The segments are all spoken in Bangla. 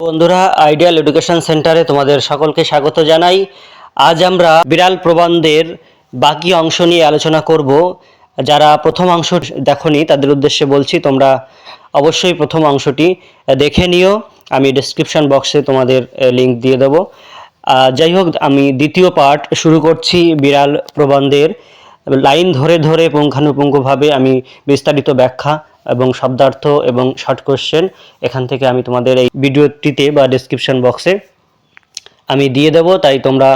বন্ধুরা আইডিয়াল এডুকেশন সেন্টারে তোমাদের সকলকে স্বাগত জানাই। আজ আমরা বিড়াল প্রবন্ধের বাকি অংশ নিয়ে আলোচনা করব। যারা প্রথম অংশ দেখনি, তাদের উদ্দেশ্যে বলছি, তোমরা অবশ্যই প্রথম অংশটি দেখে নিও। আমি ডেসক্রিপশন বক্সে তোমাদের লিংক দিয়ে দেবো। যাই হোক, আমি দ্বিতীয় পার্ট শুরু করছি বিড়াল প্রবন্ধের। লাইন ধরে ধরে পুঙ্খানুপুঙ্খভাবে আমি বিস্তারিত ব্যাখ্যা এবং শব্দার্থ এবং শর্ট কোশ্চেন এখান থেকে আমি তোমাদের এই ভিডিওটিতে বা ডেসক্রিপশন বক্সে আমি দিয়ে দেবো। তাই তোমরা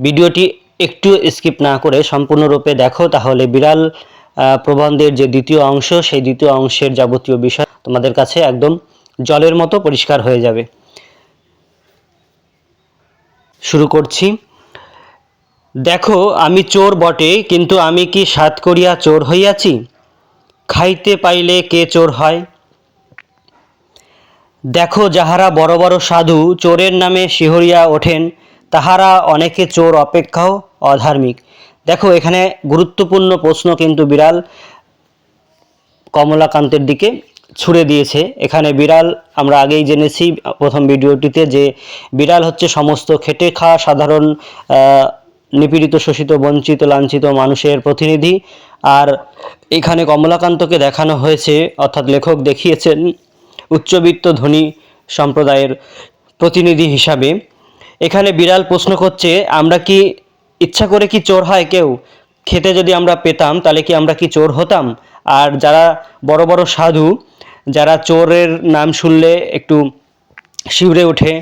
ভিডিওটি একটু স্কিপ না করে সম্পূর্ণরূপে দেখো। তাহলে বিড়াল প্রবন্ধের যে দ্বিতীয় অংশ, সেই দ্বিতীয় অংশের যাবতীয় বিষয় তোমাদের কাছে একদম জলের মতো পরিষ্কার হয়ে যাবে। শুরু করছি। দেখো, আমি চোর বটে, কিন্তু আমি কি সাত করিয়া চোর হইয়াছি? খাইতে পাইলে কে চোর হয়? দেখো, যাহারা বড় বড় সাধু চোরের নামে শিহরিয়া ওঠেন, তাহারা অনেকে চোর অপেক্ষাও অধার্মিক। দেখো, এখানে গুরুত্বপূর্ণ প্রশ্ন কিন্তু বিড়াল কমলাকান্তের দিকে ছুড়ে দিয়েছে। এখানে বিড়াল, আমরা আগেই জেনেছি প্রথম ভিডিওটিতে যে বিড়াল হচ্ছে সমস্ত খেটে খাওয়া সাধারণ নিপীড়িত, শোষিত, বঞ্চিত, লাঞ্ছিত মানুষের প্রতিনিধি। আর এখানে কমলাকান্তকে দেখানো হয়েছে, অর্থাৎ লেখক দেখিয়েছেন, উচ্চবিত্ত ধনী সম্প্রদায়ের প্রতিনিধি হিসাবে। এখানে বিড়াল প্রশ্ন করছে, আমরা কি ইচ্ছা করে কি চোর হয় কেউ? খেতে যদি আমরা পেতাম, তাহলে কি আমরা কি চোর হতাম? আর যারা বড় বড় সাধু, যারা চোরের নাম শুনলে একটু শিউরে ওঠে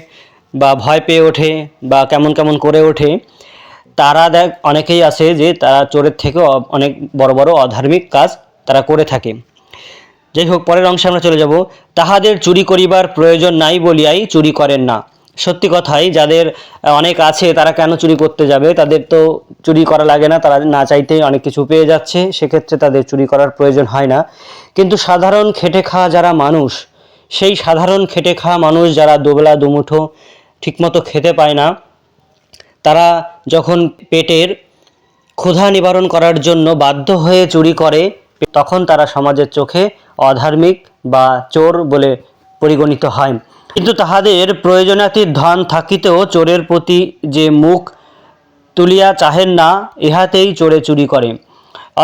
বা ভয় পেয়ে ওঠে বা কেমন কেমন করে ওঠে তারা দেখ, অনেকেই আছে যে তারা চোরের থেকেও অ- অনেক বড় বড় অধার্মিক কাজ তারা করে থাকে। যাই হোক, পরের অংশে আমরা চলে যাব। তাহাদের চুরি করিবার প্রয়োজন নাই বলিয়াই চুরি করেন না। সত্যি কথাই, যাদের অনেক আছে তারা কেন চুরি করতে যাবে? তাদের তো চুরি করা লাগে না, তারা না চাইতেই অনেক কিছু পেয়ে যাচ্ছে, সেক্ষেত্রে তাদের চুরি করার প্রয়োজন হয় না। কিন্তু সাধারণ খেটে খাওয়া যারা মানুষ, সেই সাধারণ খেটে খাওয়া মানুষ যারা দোবলা দুমুঠো ঠিকমতো খেতে পায় না তারা যখন পেটের ক্ষুধা নিবারণ করার জন্য বাধ্য হয়ে চুরি করে, তখন তারা সমাজের চোখে অধার্মিক বা চোর বলে পরিগণিত হয়। কিন্তু তাহাদের প্রয়োজনাতীত ধন থাকিতেও চোরের প্রতি যে মুখ তুলিয়া চাহেন না, ইহাতেই চোরে চুরি করে।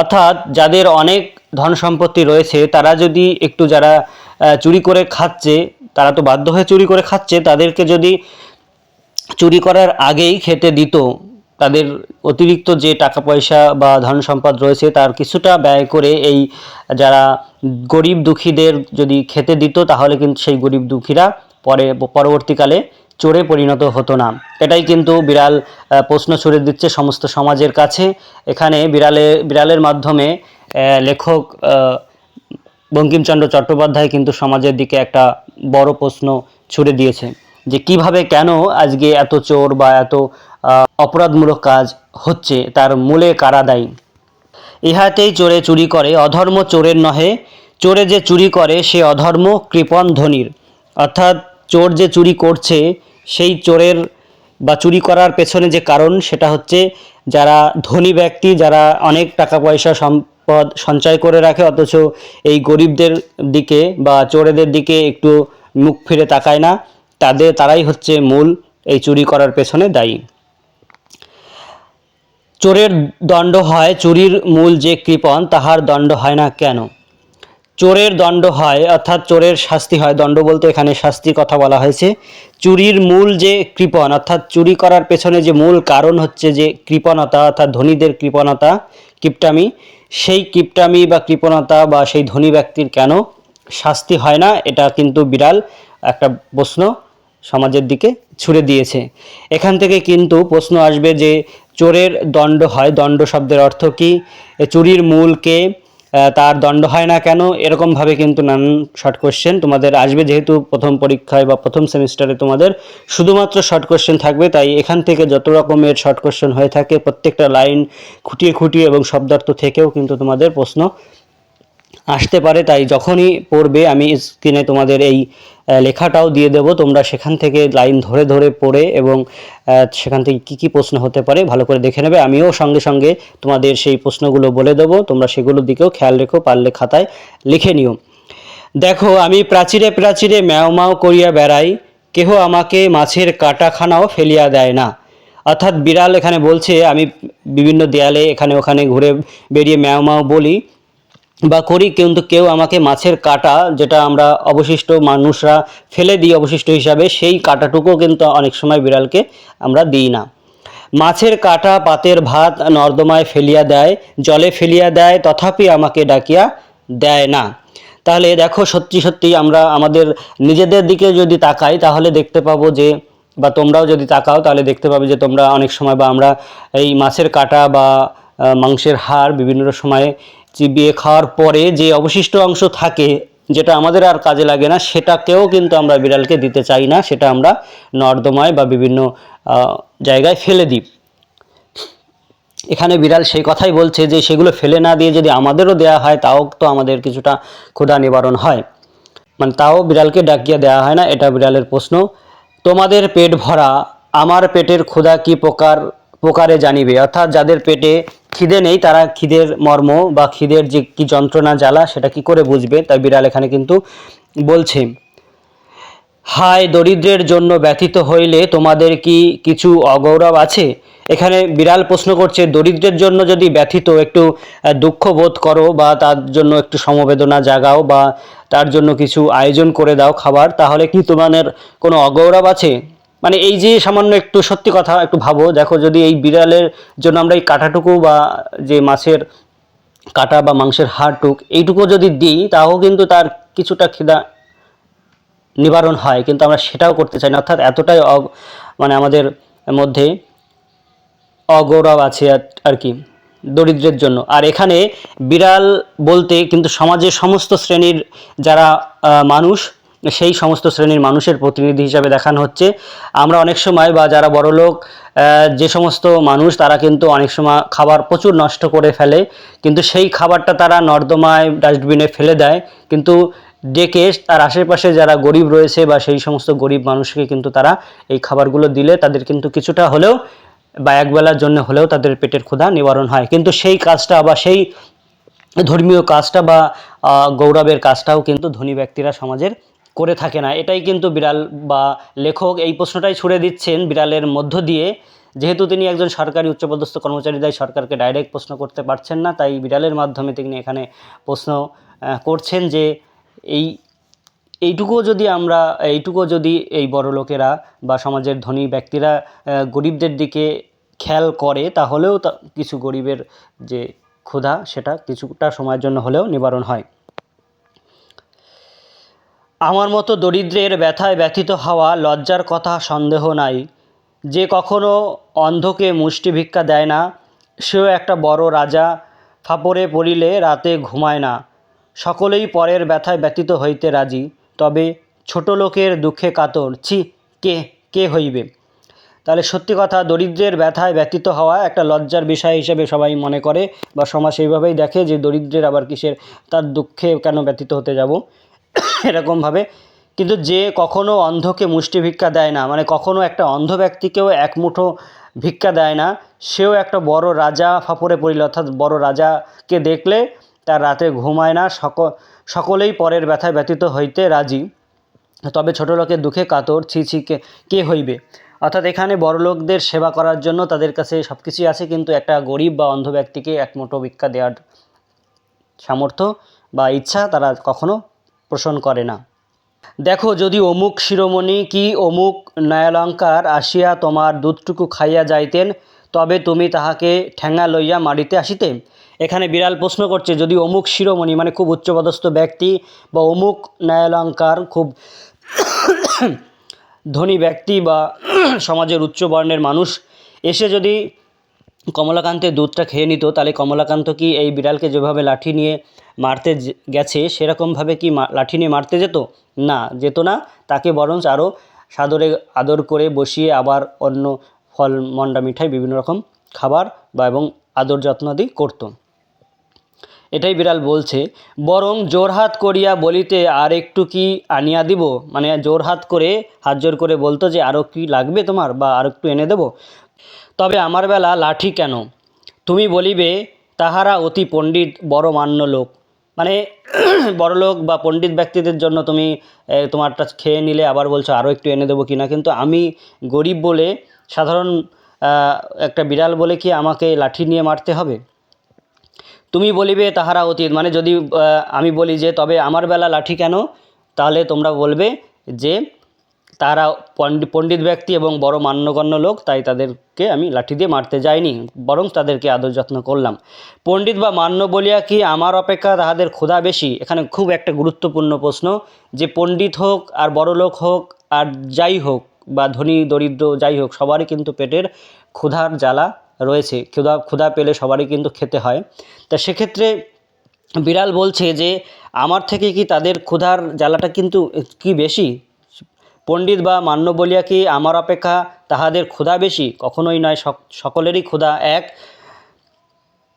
অর্থাৎ যাদের অনেক ধন সম্পত্তি রয়েছে, তারা যদি একটু যারা চুরি করে খাচ্ছে, তারা তো বাধ্য হয়ে চুরি করে খাচ্ছে, তাদেরকে যদি চুরি করার আগেই খেতে দিত। তাদের অতিরিক্ত যে টাকা পয়সা বা ধন সম্পদ রয়েছে, তার কিছুটা ব্যয় করে এই যারা গরিব দুঃখীদের যদি খেতে দিত, তাহলে কিন্তু সেই গরিব দুঃখীরা পরে, পরবর্তীকালে চোরে পরিণত হতো না। এটাই কিন্তু বিড়াল প্রশ্ন ছুড়ে দিচ্ছে সমস্ত সমাজের কাছে। এখানে বিড়ালে, বিড়ালের মাধ্যমে লেখক বঙ্কিমচন্দ্র চট্টোপাধ্যায় কিন্তু সমাজের দিকে একটা বড় প্রশ্ন ছুড়ে দিয়েছে। যে কীভাবে কেন আজকে এত চোর বা এত অপরাধমূলক কাজ হচ্ছে তার মূলে কারা দায়ী? ইহাতেই চোরে চুরি করে, অধর্ম চোরের নহে। চোরে যে চুরি করে, সে অধর্ম কৃপণ ধনির। অর্থাৎ চোর যে চুরি করছে, সেই চোরের বা চুরি করার পেছনে যে কারণ, সেটা হচ্ছে যারা ধনী ব্যক্তি, যারা অনেক টাকা পয়সা সম্পদ সঞ্চয় করে রাখে, অথচ এই গরিবদের দিকে বা চোরেদের দিকে একটু মুখ ফিরে তাকায় না। তাদের, তারাই হচ্ছে মূল এই চুরি করার পেছনে দায়ী। চোরের দণ্ড হয়, চুরির মূল যে কৃপণ, তাহার দণ্ড হয় না কেন? চোরের দণ্ড হয়, অর্থাৎ চোরের শাস্তি হয়, দণ্ড বলতে এখানে শাস্তির কথা বলা হয়েছে। চুরির মূল যে কৃপণ, অর্থাৎ চুরি করার পেছনে যে মূল কারণ হচ্ছে যে কৃপণতা, অর্থাৎ ধনীদের কৃপণতা, কিপটামি, সেই কিপটামি বা কৃপণতা বা সেই ধনী ব্যক্তির কেন শাস্তি হয় না? এটা কিন্তু বিড়াল একটা প্রশ্ন। সমাজের দিকে ছুড়ে দিয়েছে। এখান থেকে কিন্তু প্রশ্ন আসবে যে চোরের দণ্ড হয় দণ্ড শব্দের অর্থ কি? চুরির মূল কে আহ, তার দণ্ড হয় না কেন? এরকমভাবে কিন্তু নানান শর্ট কোশ্চেন তোমাদের আসবে। যেহেতু প্রথম পরীক্ষায় বা প্রথম সেমিস্টারে তোমাদের শুধুমাত্র শর্ট কোশ্চেন থাকবে তাই এখান থেকে যত রকমের শর্ট কোশ্চেন হয়ে থাকে প্রত্যেকটা লাইন খুঁটিয়ে খুঁটিয়ে এবং শব্দার্থ থেকেও কিন্তু তোমাদের প্রশ্ন আসতে পারে, তাই যখনই পড়বে আমি স্ক্রিনে তোমাদের এই লেখাটাও দিয়ে দেব। তোমরা সেখান থেকে লাইন ধরে ধরে পড়ে এবং সেখান থেকে কি কি প্রশ্ন হতে পারে ভালো করে দেখে নেবে। আমিও সঙ্গে সঙ্গে তোমাদের সেই প্রশ্নগুলো বলে দেবো। তোমরা সেগুলোর দিকেও খেয়াল রেখো, পারলে খাতায় লিখে নিও। দেখো, আমি প্রাচীরে প্রাচীরে ম্যাও করিয়া বেড়াই, কেহ আমাকে মাছের কাটাখানাও ফেলিয়া দেয় না। অর্থাৎ বিড়াল এখানে বলছে, আমি বিভিন্ন দেয়ালে এখানে ওখানে ঘুরে বেরিয়ে ম্যাও ম্যাও বলি বা করি, কিন্তু কেউ আমাকে মাছের কাটা, যেটা আমরা অবশিষ্ট মানুষরা ফেলে দিই অবশিষ্ট হিসাবে, সেই কাটাটুকুও কিন্তু অনেক সময় বিড়ালকে আমরা দিই না। মাছের কাটা পাতের ভাত নর্দমায় ফেলিয়া দেয়, জলে ফেলিয়া দেয়, তথাপি আমাকে ডাকিয়া দেয় না। তাহলে দেখো, সত্যি সত্যি আমরা আমাদের নিজেদের দিকে যদি তাকাই, তাহলে দেখতে পাবো যে, বা তোমরাও যদি তাকাও, তাহলে দেখতে পাবে যে, তোমরা অনেক সময় বা আমরা এই মাছের কাটা বা মাংসের হাড় বিভিন্ন সময়ে চিবিয়ে খাওয়ার পরে যে অবশিষ্ট অংশ থাকে, যেটা আমাদের আর কাজে লাগে না, সেটাকেও কিন্তু আমরা বিড়ালকে দিতে চাই না, সেটা আমরা নর্দমায় বা বিভিন্ন জায়গায় ফেলে দিই। এখানে বিড়াল সেই কথাই বলছে যে, সেগুলো ফেলে না দিয়ে যদি আমাদেরও দেয়া হয়, তাও তো আমাদের কিছুটা ক্ষুধা নিবারণ হয়। মানে তাও বিড়ালকে ডাকিয়ে দেওয়া হয় না, এটা বিড়ালের প্রশ্ন। তোমাদের পেট ভরা, আমার পেটের ক্ষুধা কি প্রকার, প্রকারে জানিবে? অর্থাৎ যাদের পেটে খিদে নেই, তারা খিদের মর্ম বা খিদের যে কি যন্ত্রণা, জ্বালা, সেটা কি করে বুঝবে? তাই বিড়াল এখানে কিন্তু বলছে, হায় দরিদ্রের জন্য ব্যথিত হইলে তোমাদের কি কিছু অগৌরব আছে? এখানে বিড়াল প্রশ্ন করছে, দরিদ্রের জন্য যদি ব্যথিত একটু দুঃখ বোধ করো বা তার জন্য একটু সমবেদনা জাগাও বা তার জন্য কিছু আয়োজন করে দাও খাবার, তাহলে কি তোমাদের কোনো অগৌরব আছে? মানে এই যে সামান্য একটু সত্যি কথা, একটু ভাবো। দেখো, যদি এই বিড়ালের জন্য আমরা এই কাঁটাটুকু বা যে মাছের কাটা বা মাংসের হাড়টুক, এইটুকু যদি দিই, তাও কিন্তু তার কিছুটা খিদা নিবারণ হয়। কিন্তু আমরা সেটাও করতে চাই না। অর্থাৎ এতটাই মানে আমাদের মধ্যে অগৌরব আছে আর কি, দরিদ্রের জন্য। আর এখানে বিড়াল বলতে কিন্তু সমাজের সমস্ত শ্রেণির যারা মানুষ সেই সমস্ত শ্রেণির মানুষের প্রতিনিধি হিসাবে দেখানো হচ্ছে। আমরা অনেক সময় বা যারা বড়লোক যে সমস্ত মানুষ, তারা কিন্তু অনেক সময় খাবার প্রচুর নষ্ট করে ফেলে। কিন্তু সেই খাবারটা তারা নর্দমায় ডাস্টবিনে ফেলে দেয়। কিন্তু ডেকে তার আশেপাশে যারা গরিব রয়েছে বা সেই সমস্ত গরিব মানুষকে কিন্তু তারা এই খাবারগুলো দিলে তাদের কিন্তু কিছুটা হলেও বা একবেলার জন্য হলেও তাদের পেটের ক্ষুধা নিবারণ হয়। কিন্তু সেই কাজটা বা সেই ধর্মীয় কাজটা বা গৌরবের কাজটাও কিন্তু ধনী ব্যক্তিরা সমাজের করে থাকে না। এটাই কিন্তু বিড়াল বা লেখক এই প্রশ্নটাই ছুড়ে দিচ্ছেন বিড়ালের মধ্য দিয়ে। যেহেতু তিনি একজন সরকারি উচ্চপদস্থ কর্মচারী, তাই সরকারকে ডাইরেক্ট প্রশ্ন করতে পারছেন না। তাই বিড়ালের মাধ্যমে তিনি এখানে প্রশ্ন করছেন যে এই, এইটুকুও যদি আমরা, এইটুকুও যদি এই বড় লোকেরা বা সমাজের ধনী ব্যক্তিরা গরিবদের দিকে খেয়াল করে, তাহলেও কিছু গরিবের যে ক্ষুধা, সেটা কিছুটা সময়ের জন্য হলেও নিবারণ হয়। আমার মতো দরিদ্রের ব্যথায় ব্যথিত হওয়া লজ্জার কথা সন্দেহ নাই। যে কখনো অন্ধকে মুষ্টি ভিক্ষা দেয় না, সেও একটা বড় রাজা, ফাপড়ে পড়িলে রাতে ঘুমায় না। সকলেই পরের ব্যথায় ব্যতীত হইতে রাজি, তবে ছোট লোকের দুঃখে কাতর। ছি, কে কে হইবে? তাহলে সত্যি কথা, দরিদ্রের ব্যথায় ব্যতীত হওয়া একটা লজ্জার বিষয় হিসেবে সবাই মনে করে, বা সমাজ সেইভাবেই দেখে যে দরিদ্রের আবার কিসের, তার দুঃখে কেন ব্যতীত হতে যাব? এরকমভাবে। কিন্তু যে কখনো অন্ধকে মুষ্টি ভিক্ষা দেয় না মানে কখনো একটা অন্ধ ব্যক্তিকেও এক মুঠো ভিক্ষা দেয় না, সেও একটা বড় রাজা ফাপড়ে পড়িল, অর্থাৎ বড় রাজাকে দেখলে তার রাতে ঘুমায় না, সক, সকলেই পরের ব্যথায় ব্যতীত হইতে রাজি। তবে ছোট লোকের দুঃখে কাতর, ছি ছি, কে কে হইবে? অর্থাৎ এখানে বড়লোকদের সেবা করার জন্য তাদের কাছে সব কিছুই আছে, কিন্তু একটা গরিব বা অন্ধ ব্যক্তিকে এক মুঠো ভিক্ষা দেওয়ার সামর্থ্য বা ইচ্ছা তারা কখনো পোষণ করে না। দেখো, যদি অমুক শিরোমণি কি অমুক ন্যায়ালঙ্কার আসিয়া তোমার দুধটুকু খাইয়া যাইতেন, তবে তুমি তাহাকে ঠেঙ্গা লইয়া মারিতে আসিতে? এখানে বিড়াল প্রশ্ন করছে, যদি অমুক শিরোমণি মানে খুব উচ্চপদস্থ ব্যক্তি বা অমুক ন্যায়ালঙ্কার খুব ধনী ব্যক্তি বা সমাজের উচ্চ বর্ণের মানুষ, এসে যদি কমলাকান্তের দুধটা খেয়ে নিত, তাহলে কমলাকান্ত কি এই বিড়ালকে যেভাবে লাঠি নিয়ে মারতে গেছে, সেরকমভাবে কি লাঠি নিয়ে মারতে যেত? না যেত না। তাকে বরঞ্চ আরও সাদরে আদর করে বসিয়ে আবার অন্য ফল, মন্ডা, মিঠাই, বিভিন্ন রকম খাবার বা এবং আদর যত্ন যত্নাদি করতো। এটাই বিড়াল বলছে, বরং জোরহাত করিয়া বলিতে আর একটু কি আনিয়া দিব? মানে জোরহাত করে, হাত জোর করে বলতো যে আরও কি লাগবে তোমার বা আর একটু এনে দেবো? তবে আমার বেলা লাঠি কেন? তুমি বলিবে, তাহারা অতি পণ্ডিত, বড় মান্য লোক। মানে বড়লোক বা পণ্ডিত ব্যক্তিদের জন্য তুমি তোমারটা খেয়ে নিলে আবার বলছো আরও একটু এনে দেবো কিনা। কিন্তু আমি গরিব বলে, সাধারণ একটা বিড়াল বলে কি আমাকে লাঠি নিয়ে মারতে হবে? তুমি বলিবে তাহারা অতীত। মানে যদি আমি বলি যে, তবে আমার বেলা লাঠি কেন? তাহলে তোমরা বলবে যে তারা পণ্ডিত ব্যক্তি এবং বড় মান্যগণ্য লোক, তাই তাদেরকে আমি লাঠি দিয়ে মারতে যাইনি, বরং তাদেরকে আদর যত্ন করলাম। পণ্ডিত বা মান্য বলিয়া কি আমার অপেক্ষা তাহাদের ক্ষুধা বেশি? এখানে খুব একটা গুরুত্বপূর্ণ প্রশ্ন, যে পণ্ডিত হোক আর বড় লোক হোক আর যাই হোক, বা ধনী, দরিদ্র যাই হোক, সবারই কিন্তু পেটের ক্ষুধার জ্বালা রয়েছে, ক্ষুধা ক্ষুধা পেলে সবারই কিন্তু খেতে হয়। তা সেক্ষেত্রে বিড়াল বলছে যে, আমার থেকে কি তাদের ক্ষুধার জ্বালাটা কিন্তু কি বেশি? পণ্ডিত বা মান্য বলিয়া কি আমার অপেক্ষা তাহাদের ক্ষুধা বেশি? কখনোই নয়, সক- সকলেরই ক্ষুধা এক।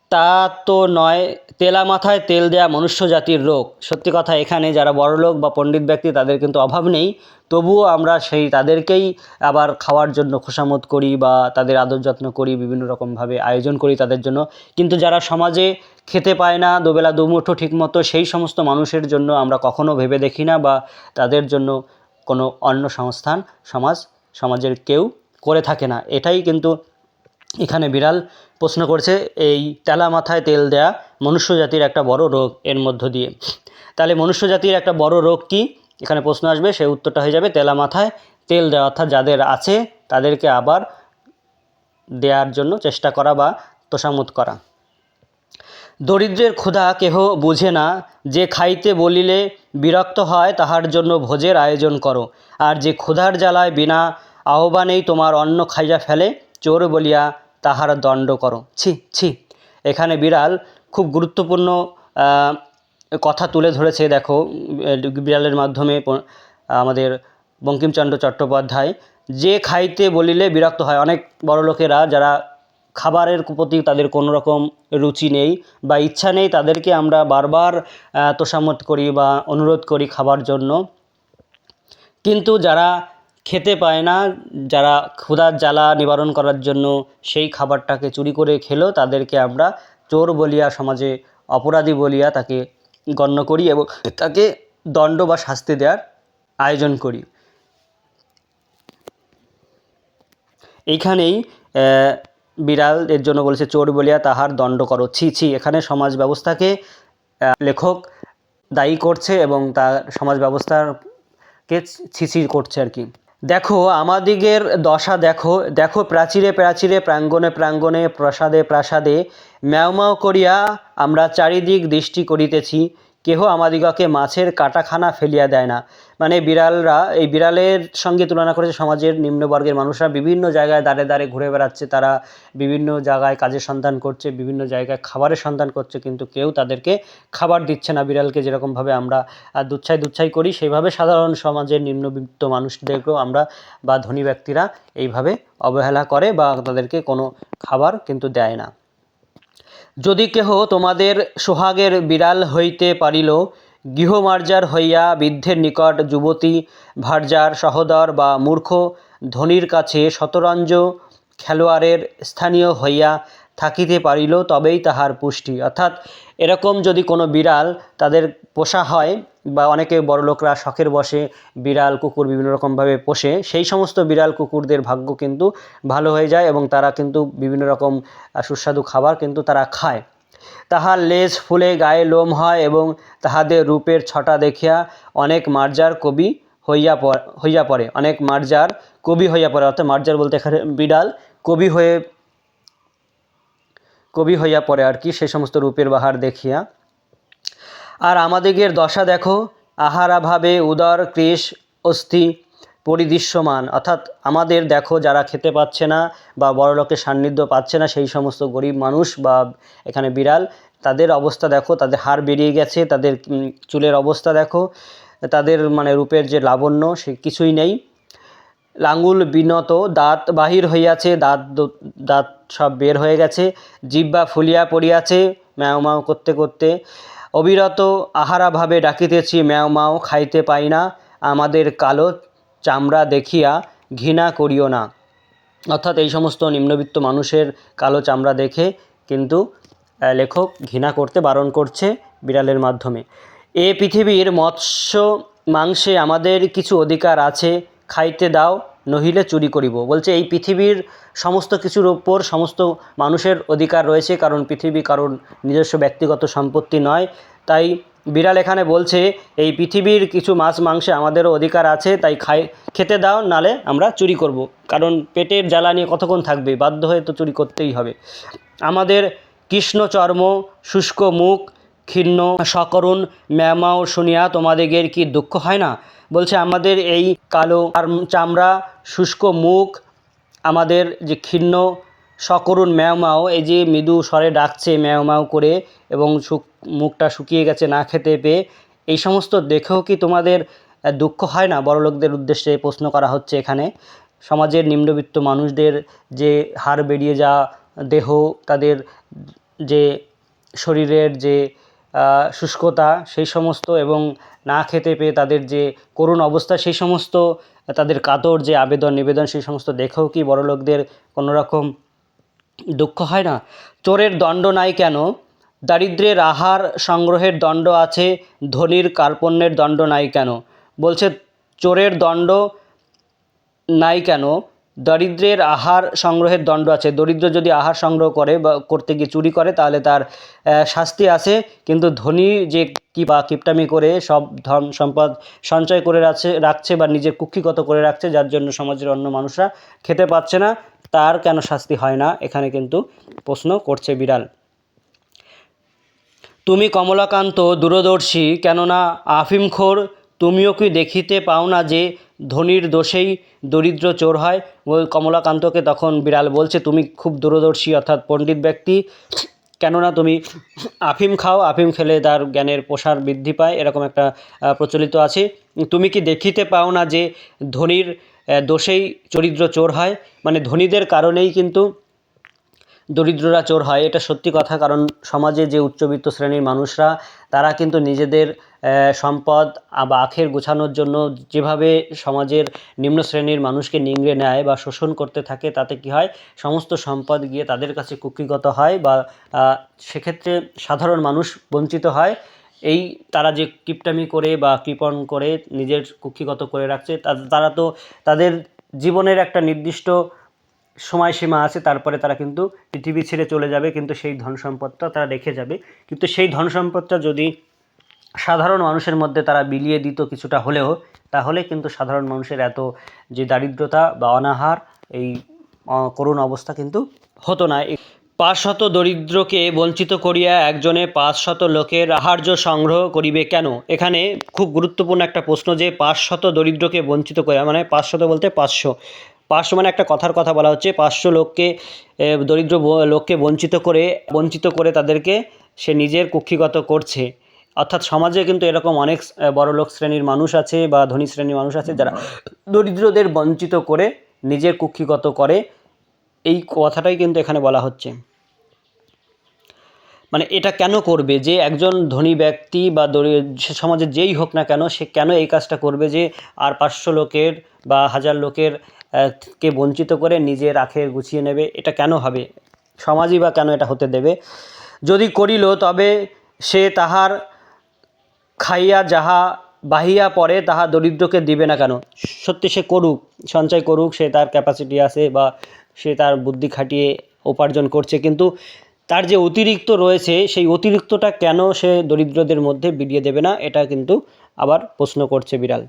তা তো নয়, তেলা মাথায় তেল দেয়া মনুষ্য জাতির রোগ। সত্যি কথা, এখানে যারা বড়লোক বা পণ্ডিত ব্যক্তি, তাদের কিন্তু অভাব নেই। তবুও আমরা সেই তাদেরকেই আবার খাওয়ার জন্য খোসামত করি বা তাদের আদর যত্ন করি, বিভিন্ন রকমভাবে আয়োজন করি তাদের জন্য। কিন্তু যারা সমাজে খেতে পায় না, দুবেলা দুমুঠো ঠিকমতো, সেই সমস্ত মানুষের জন্য আমরা কখনো ভেবে দেখি না বা তাদের জন্য কোনো অন্য সংস্থান, সমাজ, সমাজের কেউ করে থাকে না। এটাই কিন্তু এখানে বিড়াল প্রশ্ন করছে, এই তেলা মাথায় তেল দেয়া মনুষ্য জাতির একটা বড় রোগ এর মধ্য দিয়ে। তাহলে মনুষ্য জাতির একটা বড় রোগ কি? এখানে প্রশ্ন আসবে সেই উত্তরটা হয়ে যাবে, তেলা মাথায় তেল দেওয়া অর্থাৎ যাদের আছে, তাদেরকে আবার দেওয়ার জন্য চেষ্টা করা বা তোষামত করা। দরিদ্রের ক্ষুধা কেহ বুঝে না, যে খাইতে বলিলে বিরক্ত হয়, তাহার জন্য ভোজের আয়োজন করো। আর যে ক্ষুধার জ্বালায় বিনা আহ্বানেই তোমার অন্ন খাইয়া ফেলে, চোর বলিয়া তাহার দণ্ড করো। ছি ছি। এখানে বিড়াল খুব গুরুত্বপূর্ণ কথা তুলে ধরেছে। দেখো বিড়ালের মাধ্যমে আমাদের বঙ্কিমচন্দ্র চট্টোপাধ্যায়, যে খাইতে বলিলে বিরক্ত হয়। অনেক বড় লোকেরা যারা খাবারের প্রতি তাদের কোনো রকম রুচি নেই বা ইচ্ছা নেই তাদেরকে আমরা বারবার তোষামত করি বা অনুরোধ করি খাবার জন্য। কিন্তু যারা খেতে পায় না, যারা ক্ষুধার জ্বালা নিবারণ করার জন্য সেই খাবারটাকে চুরি করে খেলো তাদেরকে আমরা চোর বলিয়া, সমাজে অপরাধী বলিয়া তাকে গণ্য করি এবং তাকে দণ্ড বা শাস্তি দেওয়ার আয়োজন করি। এইখানেই বিড়াল, এর জন্য বলেছে চোর বলিয়া তাহার দণ্ড করো। ছি ছি, এখানে সমাজ ব্যবস্থাকে লেখক দায়ী করছে এবং তার সমাজ ব্যবস্থাকে ছিছি করছে আর কি। দেখো, আমাদিগের দশা দেখো দেখো প্রাচীরে প্রাচীরে, প্রাঙ্গণে প্রাঙ্গণে, প্রাসাদে প্রাসাদে ম্যাও করিয়া আমরা চারিদিক দৃষ্টি করিতেছি। কেহ আমাদিগকে মাছের কাটাখানা ফেলিয়া দেয় না। মানে বিড়ালরা, এই বিড়ালের সঙ্গে তুলনা করেছে সমাজের নিম্নবর্গের মানুষরা। বিভিন্ন জায়গায় দাঁড়ে দাঁড়ে ঘুরে বেড়াচ্ছে তারা, বিভিন্ন জায়গায় কাজের সন্ধান করছে, বিভিন্ন জায়গায় খাবারের সন্ধান করছে, কিন্তু কেউ তাদেরকে খাবার দিচ্ছে না। বিড়ালকে যেরকমভাবে আমরা দুচ্ছাই দুচ্ছাই করি, সেইভাবে সাধারণ সমাজের নিম্নবিত্ত মানুষদেরকেও আমরা বা ধনী ব্যক্তিরা এইভাবে অবহেলা করে বা তাদেরকে কোনো খাবার কিন্তু দেয় না। যদি কেহ তোমাদের সোহাগের বিড়াল হইতে পারিল, গৃহমার্জার হইয়া বৃদ্ধের নিকট যুবতী, ভার্যার সহদর বা মূর্খ, ধনির কাছে শতরঞ্জ খেলোয়াড়ের স্থানীয় হইয়া থাকিতে পারিল, তবেই তাহার পুষ্টি। অর্থাৎ এরকম যদি কোনো বিড়াল তাদের পোষা হয় বা অনেকে বড়লোকরা শখের বসে বিড়াল, কুকুর বিভিন্ন রকমভাবে পোষে, সেই সমস্ত বিড়াল, কুকুরদের ভাগ্য কিন্তু ভালো হয়ে যায় এবং তারা কিন্তু বিভিন্ন রকম সুস্বাদু খাবার কিন্তু তারা খায়। তাহার লেজ ফুলে, গায়ে লোম হয় এবং তাহাদের রূপের ছটা দেখিয়া অনেক মার্জার কবি হইয়া পড়, হইয়া পড়ে। অনেক মার্জার কবি হইয়া পড়ে, অর্থাৎ মার্জার বলতে এখানে বিড়াল কবি হয়ে, কবি হইয়া পড়ে আর কি সেই সমস্ত রূপের বাহার দেখিয়া। আর আমাদিগের দশা দেখো, আহারাভাবে উদর কৃষ অস্থি পরিদৃশ্যমান। অর্থাৎ আমাদের দেখো, যারা খেতে পাচ্ছে না বা বড়লোকের সান্নিধ্য পাচ্ছে না, সেই সমস্ত গরিব মানুষ বা এখানে বিড়াল, তাদের অবস্থা দেখো, তাদের হাড় বেরিয়ে গেছে, তাদের চুলের অবস্থা দেখো, তাদের মানে রূপের যে লাবণ্য, সে কিছুই নেই। লাঙ্গুল বিনত, দাঁত বাহির হইয়াছে, দাঁত দাঁত সব বের হয়ে গেছে, জিহ্বা ফুলিয়া পড়িয়াছে ম্যাও করতে করতে। অবিরত আহারাভাবে ডাকিতেছি, ম্যাও মাও খাইতে পাই না, আমাদের কালো চামড়া দেখিয়া ঘৃণা করিও না। অর্থাৎ এই সমস্ত নিম্নবিত্ত মানুষের কালো চামড়া দেখে কিন্তু লেখক ঘৃণা করতে বারণ করছে বিড়ালের মাধ্যমে। এ পৃথিবীর মৎস্য মাংসে আমাদের কিছু অধিকার আছে, খাইতে দাও নহিলে চুরি করিব। বলছে, এই পৃথিবীর সমস্ত কিছুর ওপর সমস্ত মানুষের অধিকার রয়েছে, কারণ পৃথিবী কারণ নিজস্ব ব্যক্তিগত সম্পত্তি নয়। তাই বিড়াল এখানে বলছে, এই পৃথিবীর কিছু মাছ মাংসে আমাদেরও অধিকার আছে, তাই খাই, খেতে দাও, নালে আমরা চুরি করব। কারণ পেটের জ্বালা নিয়ে কতক্ষণ থাকবে? বাধ্য হয়ে তো চুরি করতেই হবে। আমাদের কৃষ্ণ চর্ম, শুষ্ক মুখ, ক্ষীণ সকরুণ, ম্যামাও শুনিয়া তোমাদের কি দুঃখ হয় না? বলছে, আমাদের এই কালো চামড়া শুষ্ক মুখ, আমাদের যে ক্ষীণ সকরুণ ম্যাও ম্যাও এই যে মৃদু স্বরে ডাকছে ম্যাও ম্যাও করে এবং মুখটা শুকিয়ে গেছে না খেতে পেয়ে, এই সমস্ত দেখেও কি তোমাদের দুঃখ হয় না? বড়লোকদের উদ্দেশ্যে প্রশ্ন করা হচ্ছে এখানে। সমাজের নিম্নবিত্ত মানুষদের যে হাড় বেরিয়ে যাওয়া দেহ, তাদের যে শরীরের যে শুষ্কতা, সেই সমস্ত এবং না খেতে পেয়ে তাদের যে করুণ অবস্থা, সেই সমস্ত তাদের কাতর যে আবেদন, নিবেদন, সেই সমস্ত দেখেও কি বড়লোকদের কোনো রকম দুঃখ হয় না? চোরের দণ্ড নাই কেন? দারিদ্রের আহার সংগ্রহের দণ্ড আছে, ধনির কার্পণ্যের দণ্ড নাই কেন? বলছে, চোরের দণ্ড নাই কেন? দরিদ্রের আহার সংগ্রহের দণ্ড আছে। দরিদ্র যদি আহার সংগ্রহ করে বা করতে গিয়ে চুরি করে, তাহলে তার শাস্তি আছে। কিন্তু ধনী যে কি বা কিপটামি করে সব ধন সম্পদ সঞ্চয় করে রাখছে রাখছে বা নিজের কুক্ষিগত করে রাখছে, যার জন্য সমাজের অন্য মানুষরা খেতে পাচ্ছে না, তার কেন শাস্তি হয় না? এখানে কিন্তু প্রশ্ন করছে বিড়াল। তুমি কমলাকান্ত দূরদর্শী, কেননা আফিমখোর, তুমিও কি দেখিতে পাও না যে ধনীর দোষেই দরিদ্র চোর হয়। কমলাকান্তকে তখন বিড়াল বলছে, তুমি খুব দূরদর্শী অর্থাৎ পণ্ডিত ব্যক্তি। কেননা তুমি আফিম খাও, আফিম খেলে তার জ্ঞানের প্রসার বৃদ্ধি পায়। এরকম একটা প্রচলিত আছে। তুমি কি দেখিতে পাও না যে ধনীর দোষেই চরিদ্র চোর হয়? মানে ধনীদের কারণেই কিন্তু দরিদ্ররা চোর হয়। এটা সত্যি কথা, কারণ সমাজে যে উচ্চবিত্ত শ্রেণির মানুষরা তারা কিন্তু নিজেদের সম্পদ বা আখের গোছানোর জন্য যেভাবে সমাজের নিম্ন শ্রেণির মানুষকে নিংড়ে নেয় বা শোষণ করতে থাকে, তাতে কি হয়? সমস্ত সম্পদ গিয়ে তাদের কাছে কুক্ষিগত হয় বা সেক্ষেত্রে সাধারণ মানুষ বঞ্চিত হয়। এই তারা যে কিপটামি করে বা কৃপণ করে নিজের কুক্ষিগত করে রাখছে তারা তো তাদের জীবনের একটা নির্দিষ্ট সময়সীমা আছে, তারপরে তারা কিন্তু পৃথিবী ছেড়ে চলে যাবে, কিন্তু সেই ধন সম্পদটা তারা রেখে যাবে। কিন্তু সেই ধন সম্পদটা যদি সাধারণ মানুষের মধ্যে তারা বিলিয়ে দিত কিছুটা হলেও, তাহলে কিন্তু সাধারণ মানুষের এত যে দারিদ্রতা বা অনাহার, এই করুণ অবস্থা কিন্তু হতো না। পাঁচশত দরিদ্রকে বঞ্চিত করিয়া একজনে পাঁচশত লোকের আহার্য সংগ্রহ করিবে কেন? এখানে খুব গুরুত্বপূর্ণ একটা প্রশ্ন যে পাঁচশত দরিদ্রকে বঞ্চিত করে মানে পাঁচশত বলতে পাঁচশো। পাঁচশো মানে একটা কথার কথা বলা হচ্ছে পাঁচশো লোককে দরিদ্র লোককে বঞ্চিত করে বঞ্চিত করে তাদেরকে সে নিজের কুক্ষিগত করছে। অর্থাৎ সমাজে কিন্তু এরকম অনেক বড় লোক শ্রেণির মানুষ আছে বা ধনী শ্রেণির মানুষ আছে যারা দরিদ্রদের বঞ্চিত করে, নিজের কুক্ষিগত করে, এই কথাটাই কিন্তু এখানে বলা হচ্ছে। মানে এটা কেন করবে যে একজন ধনী ব্যক্তি বা সে সমাজে যেই হোক না কেন, সে কেন এই কাজটা করবে যে আর পাঁচশো লোকের বা হাজার লোকের কে বঞ্চিত করে নিজের আখের গুছিয়ে নেবে, এটা কেন হবে? সমাজই বা কেন এটা হতে দেবে? যদি করিল, তবে সে তাহার খাইয়া যাহা বাহিয়া পড়ে, তাহা দরিদ্রকে দিবে না কেন? সত্যি সে করুক, সঞ্চয় করুক, সে তার ক্যাপাসিটি আছে বা সে তার বুদ্ধি খাটিয়ে উপার্জন করছে, কিন্তু তার যে অতিরিক্ত রয়েছে, সেই অতিরিক্তটা কেন সে দরিদ্রদের মধ্যে বিলিয়ে দেবে না? এটা কিন্তু আবার প্রশ্ন করছে বিড়াল।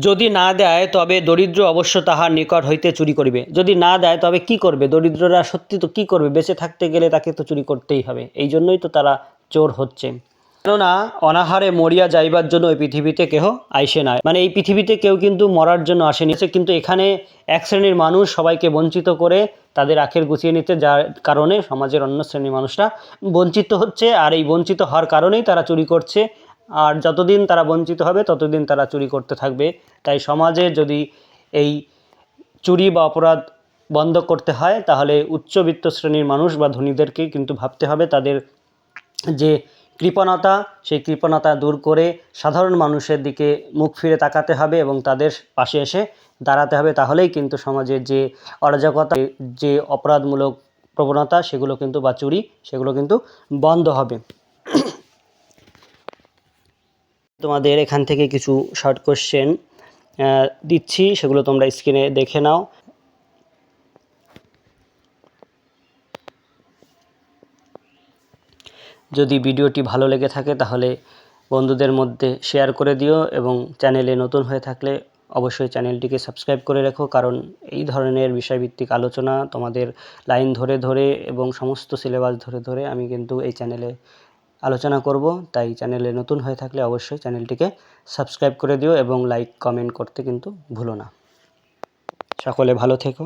যদি না দেয়, তবে দরিদ্র অবশ্য তাহার নিকট হইতে চুরি করিবে। যদি না দেয়, তবে কি করবে? দরিদ্ররা সত্যি তো কি করবে? বেঁচে থাকতে গেলে তাকে তো চুরি করতেই হবে। এই জন্যই তো তারা চোর হচ্ছে। কেননা, অনাহারে মরিয়া যাইবার জন্য এই পৃথিবীতে কেহ আইসে না। মানে এই পৃথিবীতে কেউ কিন্তু মরার জন্য আসেনি। কিন্তু এখানে এক শ্রেণির মানুষ সবাইকে বঞ্চিত করে তাদের আখের গুছিয়ে নিতে, যার কারণে সমাজের অন্য শ্রেণির মানুষরা বঞ্চিত হচ্ছে। আর এই বঞ্চিত হওয়ার কারণেই তারা চুরি করছে। আর যতদিন তারা বঞ্চিত হবে, ততদিন তারা চুরি করতে থাকবে। তাই সমাজে যদি এই চুরি বা অপরাধ বন্ধ করতে হয়, তাহলে উচ্চবিত্ত শ্রেণির মানুষ বা ধনীদেরকে কিন্তু ভাবতে হবে তাদের যে কৃপণতা, সেই কৃপণতা দূর করে সাধারণ মানুষের দিকে মুখ ফিরে তাকাতে হবে এবং তাদের পাশে এসে দাঁড়াতে হবে। তাহলেই কিন্তু সমাজের যে অরাজকতা, যে অপরাধমূলক প্রবণতা, সেগুলো কিন্তু বা চুরি, সেগুলো কিন্তু বন্ধ হবে। তোমাদের এখান থেকে কিছু শর্ট কোশ্চেন দিচ্ছি, সেগুলো তোমরা স্ক্রিনে দেখে নাও। যদি ভিডিওটি ভালো লেগে থাকে, তাহলে বন্ধুদের মধ্যে শেয়ার করে দিও এবং চ্যানেলে নতুন হয়ে থাকলে অবশ্যই চ্যানেলটিকে সাবস্ক্রাইব করে রেখো, কারণ এই ধরনের বিষয়ভিত্তিক আলোচনা তোমাদের লাইন ধরে ধরে এবং সমস্ত সিলেবাস ধরে ধরে আমি কিন্তু এই চ্যানেলে আলোচনা করব। তাই চ্যানেলে নতুন হয়ে থাকলে অবশ্যই চ্যানেলটিকে সাবস্ক্রাইব করে দিও এবং লাইক, কমেন্ট করতে কিন্তু ভুলো না। সকলে ভালো থেকো।